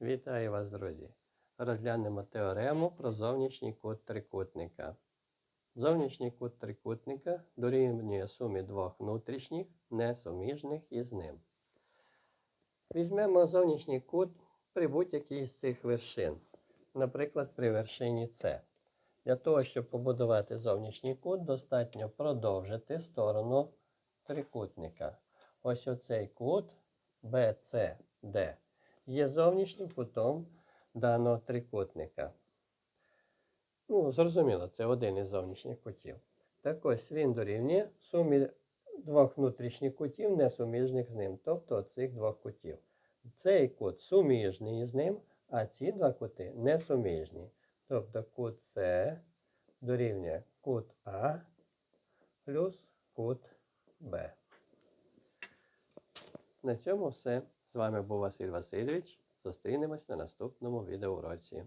Вітаю вас, друзі! Розглянемо теорему про зовнішній кут трикутника. Зовнішній кут трикутника дорівнює сумі двох внутрішніх, несуміжних із ним. Візьмемо зовнішній кут при будь-якій з цих вершин, наприклад, при вершині С. Для того, щоб побудувати зовнішній кут, достатньо продовжити сторону трикутника. Ось оцей кут BCD є зовнішнім кутом даного трикутника. Ну, зрозуміло, це один із зовнішніх кутів. Так ось він дорівнює сумі двох внутрішніх кутів, несуміжних з ним, тобто цих двох кутів. Цей кут суміжний із ним, а ці два кути несуміжні. Тобто кут С дорівнює кут А плюс кут Б. На цьому все. З вами був Василь Васильович. Зустрінемось на наступному відеоуроці.